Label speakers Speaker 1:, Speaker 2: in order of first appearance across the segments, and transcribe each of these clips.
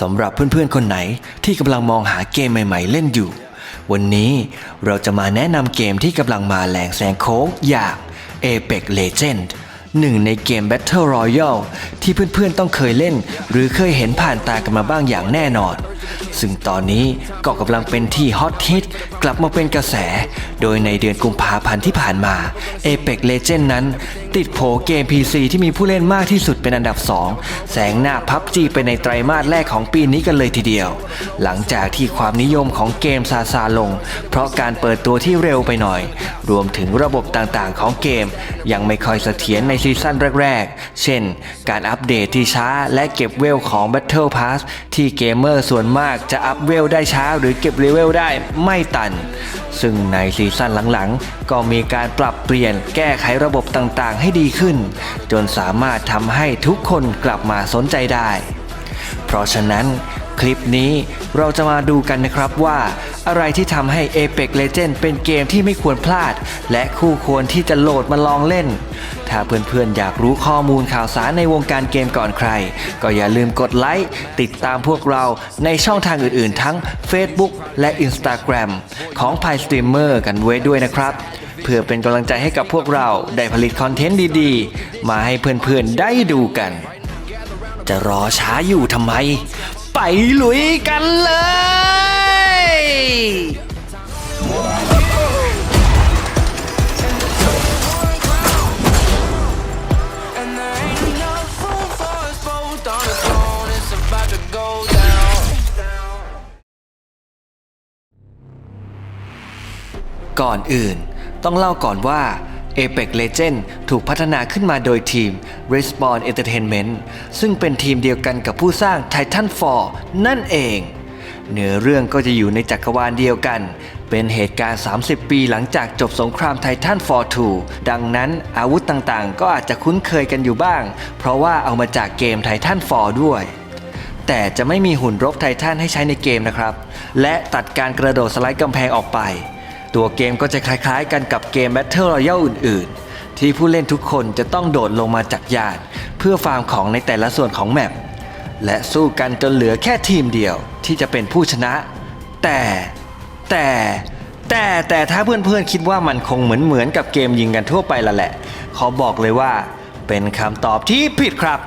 Speaker 1: สำหรับเพื่อนๆคนไหนที่กำลังมองหาเกมใหม่ๆ เล่นอยู่ วันนี้เราจะมาแนะนำเกมที่กำลังมาแรงแซงโค้งอย่าง Apex Legend หนึ่งในเกม Battle Royale ที่เพื่อนๆต้องเคยเล่น หรือเคยเห็นผ่านตากันมาบ้างอย่างแน่นอน ซึ่งตอนนี้ก็กำลังเป็นที่ฮอตฮิตกลับมาเป็นกระแส โดยในเดือนกุมภาพันธ์ที่ผ่านมา Apex Legend นั้น ติดโผเกม PC ที่มีผู้เล่นมากที่สุดเป็นอันดับ 2 แสงหน้าพับจีไปในไตรมาสแรกของปีนี้กันเลยทีเดียว หลังจากที่ความนิยมของเกมซาซาลง เพราะการเปิดตัวที่เร็วไปหน่อย รวมถึงระบบต่างๆของเกม ยังไม่ค่อยเสถียรในซีซั่นแรกๆ เช่น การอัปเดตที่ช้าและเก็บเวลของ Battle Pass ที่เกมเมอร์ส่วนมากจะอัพเวลได้ช้าหรือเก็บเลเวลได้ไม่ตัน ซึ่งในซีซั่นหลังๆ ก็มีการปรับเปลี่ยนแก้ไขระบบต่างๆ ให้ดีขึ้น จนสามารถทำให้ทุกคนกลับมาสนใจได้ เพราะฉะนั้นคลิปนี้เราจะมาดูกันนะครับว่า อะไรที่ทำให้ Apex Legends เป็นเกมที่ไม่ควรพลาด และคู่ควรที่จะโหลดมาลองเล่น ถ้าเพื่อนๆ อยากรู้ข้อมูลข่าวสารในวงการเกมก่อนใคร ก็อย่าลืมกดไลค์ ติดตามพวกเราในช่องทางอื่นๆ ทั้ง Facebook และ Instagram ของ p i Streamer กันไว้ด้วยนะครับ เพื่อเป็นกำลังใจให้กับพวกเราได้ผลิตคอนเทนต์ดีๆ มาให้เพื่อนๆ ได้ดูกัน จะรอช้าอยู่ทำไม ไปลุยกันเลย ก่อนอื่น ต้องเล่าก่อนว่า Apex Legend ถูกพัฒนาขึ้นมาโดยทีม Respawn Entertainment ซึ่งเป็นทีมเดียวกันกับผู้สร้าง Titanfall นั่นเอง เนื้อเรื่องก็จะอยู่ในจักรวาลเดียวกัน เป็นเหตุการณ์ 30 ปีหลังจากจบสงคราม Titanfall 2ดังนั้นอาวุธต่างๆ ก็อาจจะคุ้นเคยกันอยู่บ้าง เพราะว่าเอามาจากเกม Titanfall ด้วยแต่จะไม่มีหุ่นรบไททันให้ใช้ในเกมนะครับ และตัดการกระโดดสไลด์กำแพงออกไป ตัวเกมก็จะคล้ายๆกันกับเกม Battle Royale อื่น ๆ ที่ผู้เล่นทุกคนจะต้องโดดลงมาจากยาน เพื่อฟาร์มของในแต่ละส่วนของแมปและสู้กันจนเหลือแค่ทีมเดียวที่จะเป็นผู้ชนะ แต่แต่แต่แต่ถ้าเพื่อนๆคิดว่ามันคงเหมือนเหมือนกับเกมยิงกันทั่วไปละแหละ ขอบอกเลยว่า เป็นคำตอบที่ผิดครับ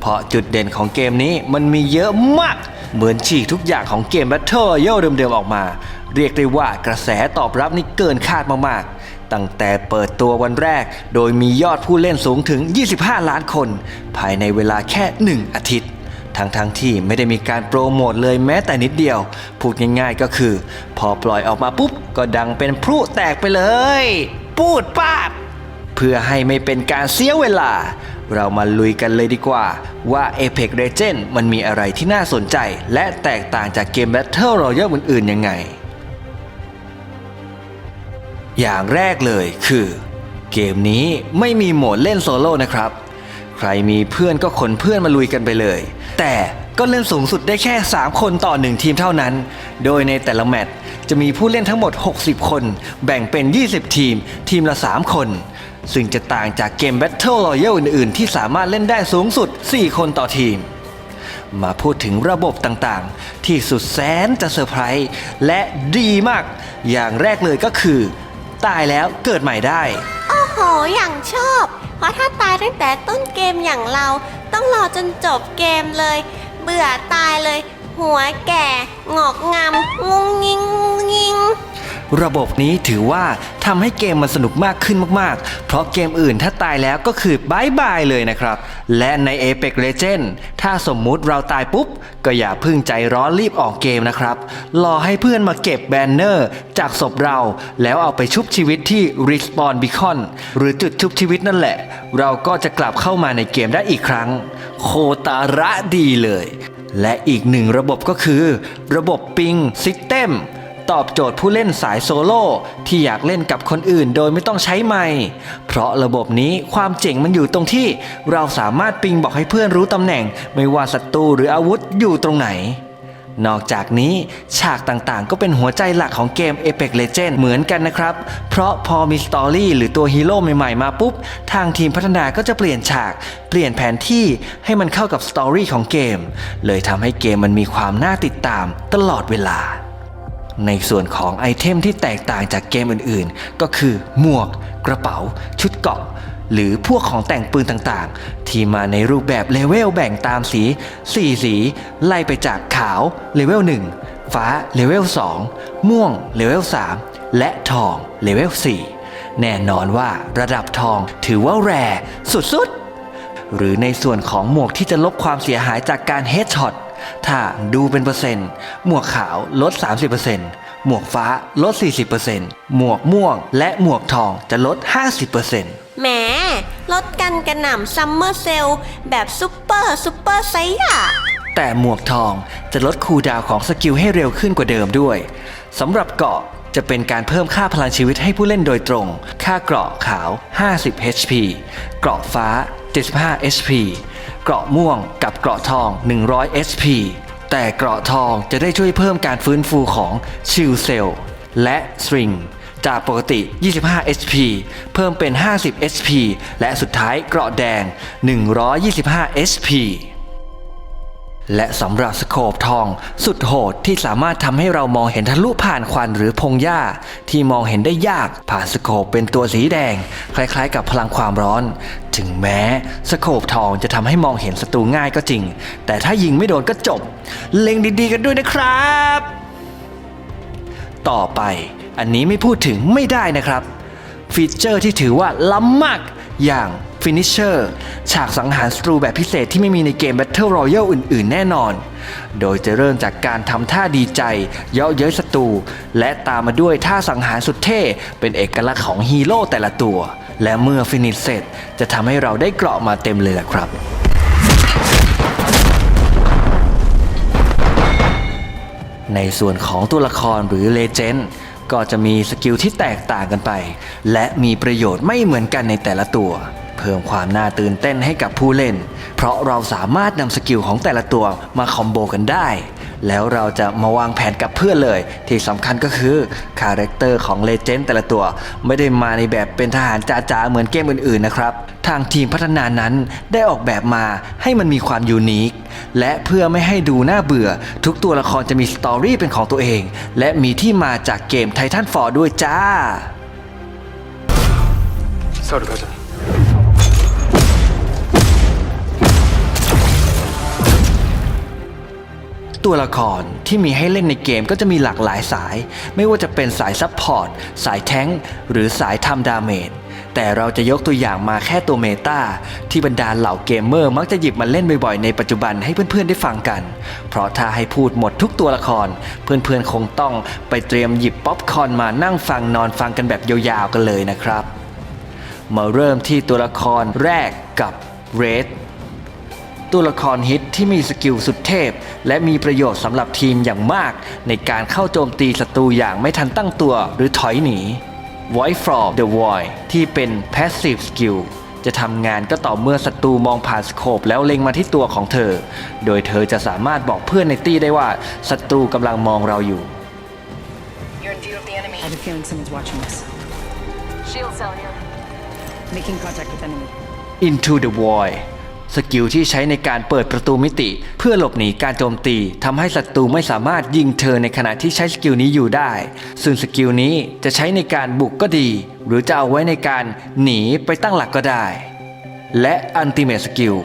Speaker 1: เพราะจุดเด่นของเกมนี้มันมีเยอะมาก เหมือนฉีกทุกอย่างของเกม Battle Royale เดิมๆออกมา เรียกได้ว่ากระแสตอบรับนี่เกินคาดมากๆ ตั้งแต่เปิดตัววันแรก โดยมียอดผู้เล่นสูงถึง 25 ล้านคน ภายในเวลาแค่ 1 อาทิตย์ ทั้งๆทที่ไม่ได้มีการโปรโมทเลยแม้แต่นิดเดียว พูดง่ายๆก็คือ พอปล่อยออกมาปุ๊บ ก็ดังเป็นพลุแตกไปเลย ปูดปาบเพื่อให้ไม่เป็นการเสียเวลา เรามาลุยกันเลยดีกว่า ว่า Apex Legends มันมีอะไรที่น่าสนใจ และแตกต่างจากเกม Battle Royale อื่นๆยังไง อย่างแรกเลยคือ เกมนี้ไม่มีโหมดเล่นโซโล่นะครับ ใครมีเพื่อนก็ขนเพื่อนมาลุยกันไปเลย แต่ก็เล่นสูงสุดได้แค่ 3 คนต่อ 1 ทีมเท่านั้น โดยในแต่ละแมตช์จะมีผู้เล่นทั้งหมด 60 คน แบ่งเป็น 20 ทีม ทีมละ 3 คน ซึ่งจะต่างจากเกม Battle Royale อื่นๆ ที่สามารถเล่นได้สูงสุด 4 คนต่อทีม มาพูดถึงระบบต่างๆ ที่สุดแสนจะเซอร์ไพรส์และดีมาก อย่างแรกเลยก็คือ ตายแล้วเกิดใหม่ได้
Speaker 2: โอ้โห อย่างชอบ เพราะถ้าตายตั้งแต่ต้นเกมอย่างเรา ต้องรอจนจบเกมเลย เบื่อตายเลย หัวแก่ งอกงามงุงงิงงุงงิง
Speaker 1: ระบบนี้ถือว่าทำให้เกมมันสนุกมากขึ้นมากๆ เพราะเกมอื่นถ้าตายแล้วก็คือบายบายเลยนะครับ และใน Apex Legend ถ้าสมมุติเราตายปุ๊บ ก็อย่าพึ่งใจร้อนรีบออกเกมนะครับ รอให้เพื่อนมาเก็บแบนเนอร์จากศพเรา แล้วเอาไปชุบชีวิตที่ Respawn Beacon หรือจุดชุบชีวิตนั่นแหละ เราก็จะกลับเข้ามาในเกมได้อีกครั้ง โคตาระดีเลย และอีกหนึ่งระบบก็คือ ระบบปิงซิสเต็ม ตอบโจทย์ผู้เล่นสายโซโล่ที่อยากเล่นกับคนอื่นโดยไม่ต้องใช้ไมค์เพราะระบบนี้ความเจ๋งมันอยู่ตรงที่เราสามารถปิงบอกให้เพื่อนรู้ตำแหน่ง ไม่ว่าศัตรูหรืออาวุธอยู่ตรงไหน นอกจากนี้ฉากต่างๆ ก็เป็นหัวใจหลักของเกม Apex Legends เหมือนกันนะครับ เพราะพอมีสตอรี่หรือตัวฮีโร่ใหม่ๆ มาปุ๊บ ทางทีมพัฒนาก็จะเปลี่ยนฉาก เปลี่ยนแผนที่ให้มันเข้ากับสตอรี่ของเกม เลยทำให้เกมมันมีความน่าติดตามตลอดเวลา ในส่วนของไอเทมที่แตกต่างจากเกมอื่นๆ ก็คือหมวก กระเป๋า ชุดเกราะ หรือพวกของแต่งปืนต่างๆ ที่มาในรูปแบบเลเวลแบ่งตามสี 4 สี ไล่ไปจากขาวเลเวล 1 ฟ้าเลเวล 2 ม่วงเลเวล 3 และทองเลเวล 4 แน่นอนว่าระดับทองถือว่าแรสุดๆ หรือในส่วนของหมวกที่จะลบความเสียหายจากการเฮดช็อต ถ้าดูเป็นเปอร์เซ็นต์ หมวกขาวลด 30%หมวกฟ้าลด 40%หมวกม่วงและหมวกทองจะลด 50%
Speaker 2: แหมลดกันกระหน่ำซัมเมอร์เซลแบบซุปเปอร์ซุปเปอร์ไซส์อะ
Speaker 1: แต่หมวกทองจะลดคูลดาวน์ของสกิลให้เร็วขึ้นกว่าเดิมด้วยสำหรับเกราะจะเป็นการเพิ่มค่าพลังชีวิตให้ผู้เล่นโดยตรง ค่าเกราะขาว 50 HP เกราะฟ้า 75 HP เกราะม่วงกับเกราะทอง 100 HP แต่เกราะทองจะได้ช่วยเพิ่มการฟื้นฟูของชิลเซลและสตริงจากปกติ 25 HP เพิ่มเป็น 50 HP และสุดท้ายเกราะแดง 125 HP และสำหรับสโคปทอง สุดโหดที่สามารถทำให้เรามองเห็นทะลุผ่านควันหรือพงหญ้า ที่มองเห็นได้ยากผ่านสโคปเป็นตัวสีแดง คล้ายๆ กับพลังความร้อน ถึงแม้สโคปทองจะทำให้มองเห็นศัตรูง่ายก็จริง แต่ถ้ายิงไม่โดนก็จบ เล็งดีๆกันด้วยนะครับ ต่อไปอันนี้ไม่พูดถึงไม่ได้นะครับ ฟีเจอร์ที่ถือว่าล้ำมากอย่าง Finisher ฉากสังหารศัตรูแบบพิเศษที่ไม่มีในเกม Battle Royale อื่น ๆ แน่นอน โดยจะเริ่มจากการทำท่าดีใจ เยาะเย้ยศัตรูและตามมาด้วยท่าสังหารสุดเท่เป็นเอกลักษณ์ของฮีโร่แต่ละตัว และเมื่อฟินิชเสร็จจะทำให้เราได้เกราะมาเต็มเลยละครับในส่วนของตัวละครหรือเลเจนด์ก็จะมีสกิลที่แตกต่างกันไป และมีประโยชน์ไม่เหมือนกันในแต่ละตัว เพิ่มความน่าตื่นเต้นให้กับผู้เล่น เพราะเราสามารถนำสกิลของแต่ละตัวมาคอมโบกันได้ แล้วเราจะมาวางแผนกับเพื่อนเลย ที่สำคัญก็คือคาแรคเตอร์ของเลเจนด์แต่ละตัว ไม่ได้มาในแบบเป็นทหารจ๋าๆเหมือนเกมอื่นๆนะครับ ทางทีมพัฒนานั้นได้ออกแบบมาให้มันมีความยูนิค และเพื่อไม่ให้ดูน่าเบื่อ ทุกตัวละครจะมีสตอรี่เป็นของตัวเอง และมีที่มาจากเกมไททันฟอร์ด้วยจ้า
Speaker 3: 서로 가자.
Speaker 1: ตัวละครที่มีให้เล่นในเกมก็จะมีหลากหลายสาย ไม่ว่าจะเป็นสายซับพอร์ต สายแท้ง หรือสายทำดาเมจ แต่เราจะยกตัวอย่างมาแค่ตัวเมตาที่บรรดาเหล่าเกมเมอร์มักจะหยิบมาเล่นบ่อยๆในปัจจุบันให้เพื่อนๆได้ฟังกัน เพราะถ้าให้พูดหมดทุกตัวละคร เพื่อนๆคงต้องไปเตรียมหยิบป๊อปคอนมานั่งฟังนอนฟังกันแบบยาวๆกันเลยนะครับ มาเริ่มที่ตัวละครแรกกับเรด ตัวละครฮิตที่มีสกิลสุดเทพ และมีประโยชน์สำหรับทีมอย่างมาก ในการเข้าโจมตีศัตรูอย่างไม่ทันตั้งตัวหรือถอยหนี Void from the Void ที่เป็น Passive Skill จะทำงานก็ต่อเมื่อศัตรูมองผ่านสโคปแล้วเล็งมาที่ตัวของเธอ โดยเธอจะสามารถบอกเพื่อนในตี้ได้ว่าศัตรูกำลังมองเราอยู่
Speaker 4: You're in view of the enemy.
Speaker 5: I have a feeling someone's watching us.
Speaker 4: Shield cell here.
Speaker 5: Making contact with enemy.
Speaker 1: Into the Void สกิลที่ใช้ในการเปิดประตูมิติ เพื่อหลบหนีการโจมตีทำให้ศัตรูไม่สามารถยิงเธอในขณะที่ใช้สกิลนี้อยู่ได้ ซึ่งสกิลนี้จะใช้ในการบุกก็ดี หรือจะเอาไว้ในการหนีไปตั้งหลักก็ได้ และ Ultimate Skill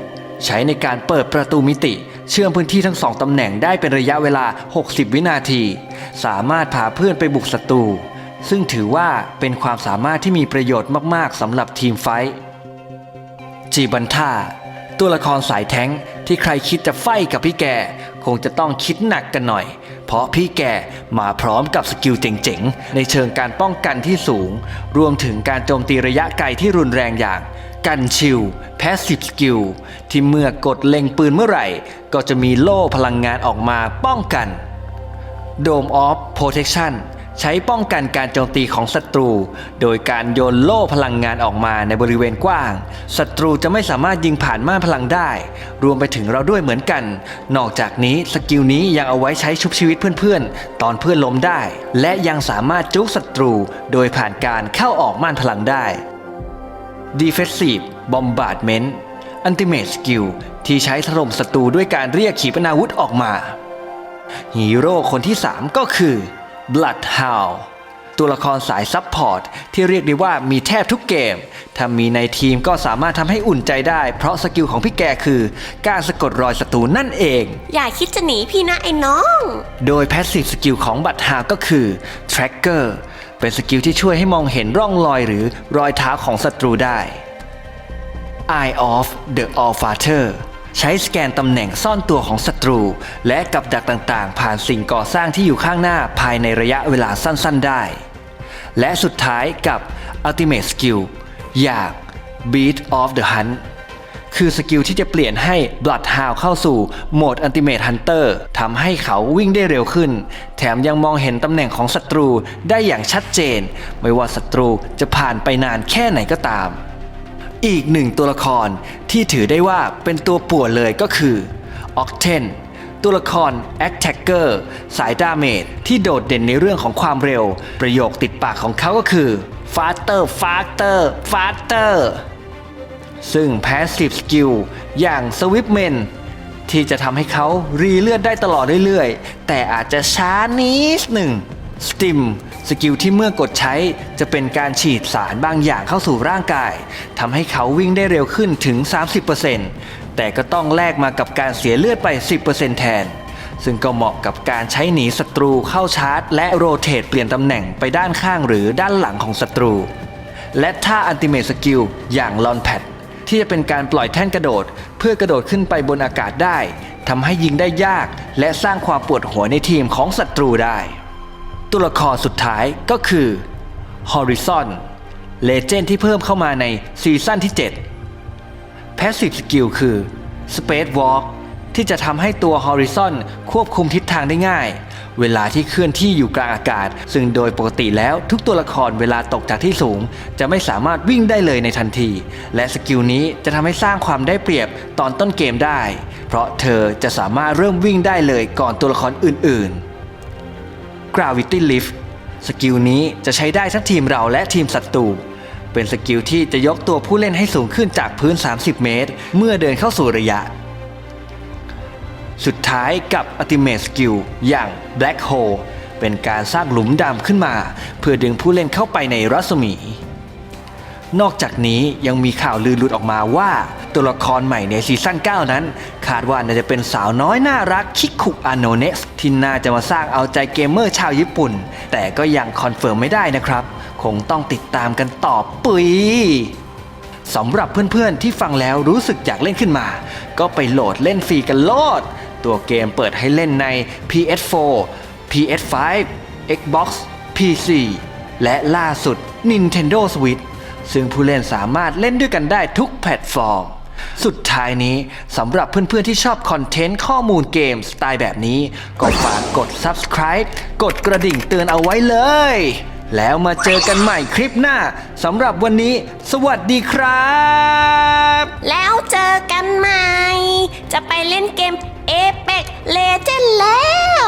Speaker 1: ใช้ในการเปิดประตูมิติ เชื่อมพื้นที่ทั้งสองตำแหน่งได้เป็นระยะเวลา 60 วินาที สามารถพาเพื่อนไปบุกศัตรูซึ่งถือว่าเป็นความสามารถที่มีประโยชน์มาก ๆสำหรับทีมไฟท์จีบันท่า ตัวละครสายแท้งที่ใครคิดจะไฟกับพี่แก คงจะต้องคิดหนักกันหน่อย เพราะพี่แกมาพร้อมกับสกิลเจ๋งๆ ในเชิงการป้องกันที่สูง รวมถึงการโจมตีระยะไกลที่รุนแรงอย่างกันชิลแพสซีฟสกิลที่เมื่อกดเล็งปืนเมื่อไหร่ ก็จะมีโล่พลังงานออกมาป้องกัน Dome of Protection ใช้ป้องกันการโจมตีของศัตรู โดยการโยนโล่พลังงานออกมาในบริเวณกว้าง ศัตรูจะไม่สามารถยิงผ่านม่านพลังได้ รวมไปถึงเราด้วยเหมือนกัน นอกจากนี้สกิลนี้ยังเอาไว้ใช้ชุบชีวิตเพื่อนๆ ตอนเพื่อนล้มได้ และยังสามารถจุกศัตรู โดยผ่านการเข้าออกม่านพลังได้ Defensive Bombardment Ultimate Skill ที่ใช้ถล่มศัตรูด้วยการเรียกขีปนาวุธออกมาฮีโร่คนที่ 3 ก็คือ Bloodhound ตัวละครสายซับพอร์ตที่เรียกได้ว่ามีแทบทุกเกม ถ้ามีในทีมก็สามารถทำให้อุ่นใจได้ เพราะสกิลของพี่แกคือ การสะกดรอยศัตรูนั่นเอง
Speaker 2: อย่าคิดจะหนีพี่นะไอ้น้อง
Speaker 1: โดย Passive Skill ของบัตฮาก็คือ Tracker เป็นสกิลที่ช่วยให้มองเห็นร่องรอยหรือรอยเท้าของศัตรูได้ Eye of the Allfather ใช้สแกนตำแหน่งซ่อนตัวของศัตรู และกับดักต่างๆ ผ่านสิ่งก่อสร้างที่อยู่ข้างหน้าภายในระยะเวลาสั้นๆได้ และสุดท้ายกับ Ultimate Skill อย่าง Beat of the Hunt คือสกิลที่จะเปลี่ยนให้ Bloodhound เข้าสู่โหมด Ultimate Hunter ทำให้เขาวิ่งได้เร็วขึ้น แถมยังมองเห็นตำแหน่งของศัตรูได้อย่างชัดเจน ไม่ว่าศัตรูจะผ่านไปนานแค่ไหนก็ตาม อีกหนึ่งตัวละครที่ถือได้ว่าเป็นตัวป่วนเลยก็คือ Octen ตัวละคร Attacker สายดาเมจที่โดดเด่นในเรื่องของความเร็ว ประโยคติดปากของเขาก็คือ faster faster faster ซึ่ง Passive Skill อย่าง Swiftman ที่จะทำให้เขารีเลือดได้ตลอดเรื่อยๆ แต่อาจจะช้านิดหนึ่ง Stim สกิลที่เมื่อกดใช้จะเป็นการฉีดสารบางอย่างเข้าสู่ร่างกายทำให้เขาวิ่งได้เร็วขึ้นถึง 30%แต่ก็ต้องแลกมากับการเสียเลือดไป 10%แทน ซึ่งก็เหมาะกับการใช้หนีศัตรูเข้าชาร์จ และโรเตทเปลี่ยนตำแหน่งไปด้านข้างหรือด้านหลังของศัตรู และท่าอันติเม e สกิลอย่างลอนแพดที่จะเป็นการปล่อยแท่นกระโดด เพื่อกระโดดขึ้นไปบนอากาศได้ทำให้ยิงได้ยาก และสร้างความปวดหัวในทีมของศัตรูได้ ตัวละครสุดท้ายก็คือ Horizon เลเจนด์ที่เพิ่มเข้ามาในซีซั่นที่ 7 Passive Skill คือ Space Walk ที่จะทำให้ตัว Horizon ควบคุมทิศทางได้ง่าย เวลาที่เคลื่อนที่อยู่กลางอากาศ ซึ่งโดยปกติแล้วทุกตัวละครเวลาตกจากที่สูง จะไม่สามารถวิ่งได้เลยในทันที และสกิลนี้จะทำให้สร้างความได้เปรียบตอนต้นเกมได้ เพราะเธอจะสามารถเริ่มวิ่งได้เลยก่อนตัวละครอื่นๆ Gravity Lift สกิลนี้จะใช้ได้ทั้งทีมเราและทีมศัตรู เป็นสกิลที่จะยกตัวผู้เล่นให้สูงขึ้นจากพื้น 30 เมตร เมื่อเดินเข้าสู่ระยะ สุดท้ายกับ Ultimate Skill อย่าง Black Hole เป็นการสร้างหลุมดำขึ้นมา เพื่อดึงผู้เล่นเข้าไปในรัศมี นอกจากนี้ยังมีข่าวลือหลุดออกมาว่า ตัวละครใหม่ในซีซั่น 9 นั้น คาดว่าน่าจะเป็นสาวน้อยน่ารักคิคุอาโนเนสที่น่าจะมาสร้างเอาใจเกมเมอร์ชาวญี่ปุ่น แต่ก็ยังคอนเฟิร์มไม่ได้นะครับ คงต้องติดตามกันต่อปุยสำหรับเพื่อนๆที่ฟังแล้วรู้สึกอยากเล่นขึ้นมา ก็ไปโหลดเล่นฟรีกันโลด ตัวเกมเปิดให้เล่นใน PS4 PS5 Xbox PC และล่าสุด Nintendo Switch ซึ่งผู้เล่นสามารถเล่นด้วยกันได้ทุกแพลตฟอร์ม สุดท้ายนี้สำหรับเพื่อนๆที่ชอบคอนเทนต์ข้อมูลเกมสไตล์แบบนี้ ก็ฝากกด Subscribe กดกระดิ่งเตือนเอาไว้เลย แล้วมาเจอกันใหม่คลิปหน้าสำหรับวันนี้ สวัสดีครับ
Speaker 2: แล้วเจอกันใหม่ จะไปเล่นเกม Apex Legends แล้ว